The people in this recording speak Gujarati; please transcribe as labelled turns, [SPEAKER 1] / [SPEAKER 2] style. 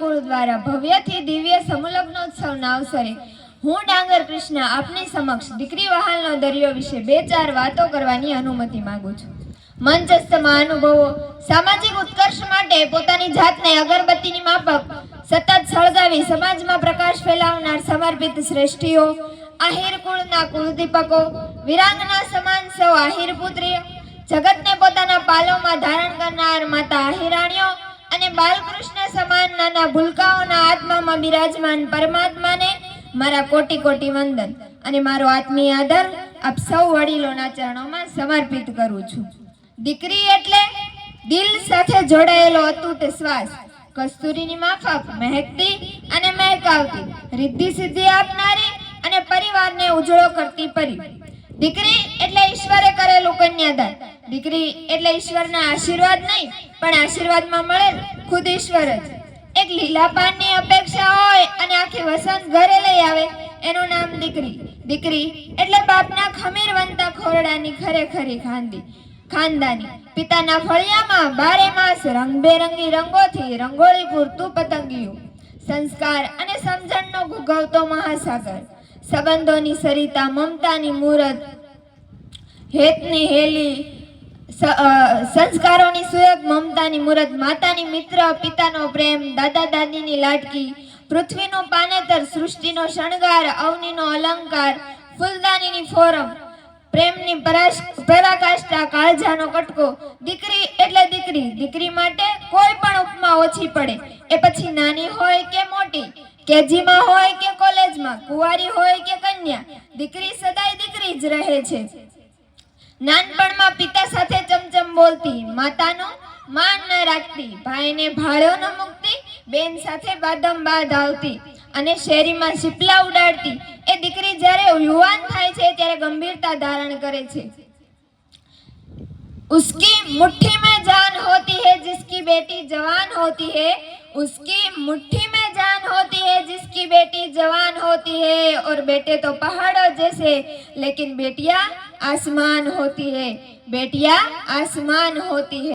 [SPEAKER 1] કુળ દ્વારા ભવ્યથી દિવ્ય સમુલગ્નોત્સવના અવસરે હું ડાંગર કૃષ્ણ આપની સમક્ષ દીકરી વહાલનો દરિયો વિશે બે ચાર વાતો કરવાની અનુમતિ માંગુ છું. મંચસ્થ મહાનુભવો સામાજિક ઉત્કર્ષ માટે પોતાની જાતને અગરબત્તીની માફક સતત સળગાવી સમાજમાં પ્રકાશ ફેલાવનાર સમર્પિત શ્રેષ્ઠીઓ, આહિર કુળના કુલદીપકો વિરાંગના સમાન સૌ આહિર પુત્રીઓ, જગતને પોતાના પાલોમાં ધારણ કરનાર માતા આહિરાણીઓ બાલકૃષ્ણ સમાન નાના ભૂલકાઓના આત્મામાં બિરાજમાન પરમાત્માને મારા કોટી કોટી વંદન અને મારો આત્મીય આદર આપ સૌ વડીલોના ચરણોમાં સમર્પિત કરું છું. દીકરી એટલે દિલ સાથે જોડાયેલો અતૂટ શ્વાસ. કસ્તુરીની માફક મહેકતી અને મહેકાવતી. રિદ્ધિ સિદ્ધિ આપનારી અને પરિવારને ઉજળો કરતી પરી. દીકરી એટલે ઈશ્વરે કરેલું કન્યાદાન. દીકરી એટલે ઈશ્વરના આશીર્વાદ નહીં, પણ આશીર્વાદમાં મળે ખુદ ઈશ્વર જ. એક લીલા પાનની અપેક્ષા હોય અને આખી વસંત ઘરે લઈ આવે, એનું નામ દીકરી. દીકરી એટલે બાપના ખમીર વંતા ખોરડાની ખરેખરી ખાંદી. ખાનદાની. પિતાના ફળિયામાં બારે માસ રંગબેરંગી રંગોથી રંગોળી પૂરતું પતંગિયું. સંસ્કાર અને સમજણનો ભૂગવતો મહાસાગર. સંબંધોની સરિતા, મમતાની મૂરત, હેતની હેલી સંસ્કારોની સુયોગ મમતાની મુરત, માતાની મિત્ર, પિતાનો પ્રેમ, દાદા દાદીની લાટકી પૃથ્વીનું પાનેતર, સૃષ્ટિનો શણગાર, અવનીનો અલંકાર, ફૂલદાનીની ફોરમ, પ્રેમની પરાકાષ્ઠા, કાળજાનો કટકો, દીકરી એટલે દીકરી દીકરી માટે કોઈ પણ ઉપમા ઓછી પડે, એ પછી નાની હોય કે મોટી, કેજીમાં હોય કે કોલેજમાં, કુંવારી હોય કે કન્યા, દીકરી સદાય દીકરી જ રહે છે. નાનપણમાં પિતા હોતી માતાનો માન ન રાખતી, ભાઈને ભાડો ન મૂકતી, બેન સાથે બાદમ બાદ આવતી અને શેરીમાં શીપલા ઉડાડતી. એ દીકરી જ્યારે યુવાન થાય છે, ત્યારે ગંભીરતા ધારણ કરે છે. ઉસકી મુઠ્ઠી મેં જાન હોતી હૈ, જિસકી બેટી જવાન હોતી હૈ, ઉસકી મુઠ્ઠી મેં होती है जिसकी बेटी जवान होती है और बेटे तो पहाड़ों जैसे लेकिन बेटियां आसमान होती है बेटियां आसमान होती है